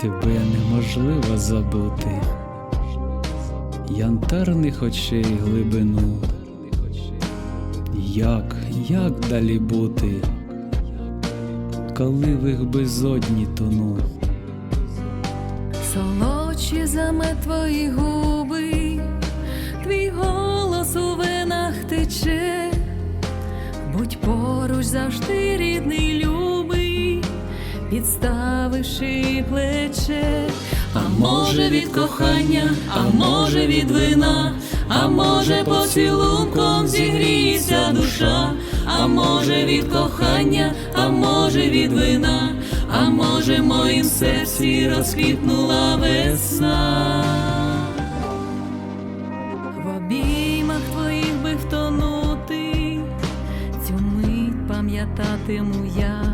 Тебе неможливо забути, янтарних очей глибину. Як, як далі бути, коли в їх безодні тону? Солодші за мед твої губи, твій голос у венах тече, будь поруч завжди рідний любий, підставивши плече, а може від кохання, а може від вина, а може поцілунком зігріється душа, а може від кохання, а може від вина, а може в моїм серці розквітнула весна. В обіймах твоїх би втонути, цю мить пам'ятатиму я.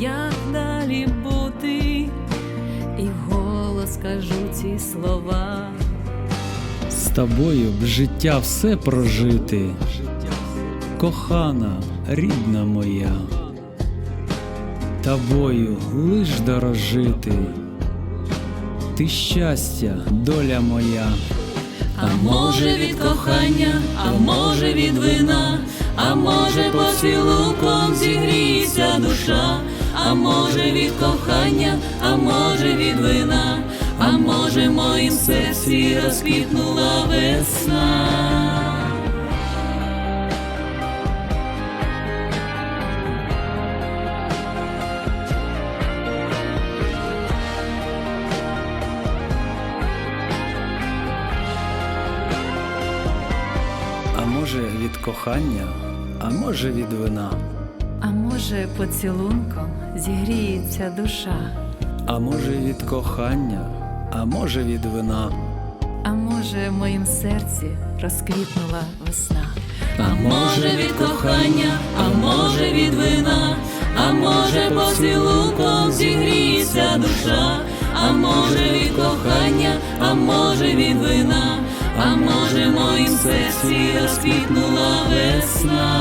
Як, далі бути, і вголос скажу ці слова. З тобою б життя все прожити, кохана, рідна моя, тобою лиш дорожити, ти щастя, доля моя. А може від кохання, а може від вина, а може поцілунком зігріється душа, а може від кохання, а може від вина, а може моїм серці розквітнула весна. А може від кохання, а може від вина, А може поцілунком зігріється душа, а може від кохання, а може від вина. а може в моїм серці розквітнула весна. А може від кохання, а може від вина, а може поцілунком зігріється душа, а може від кохання, а може від вина, а може в моїм серці розквітнула весна.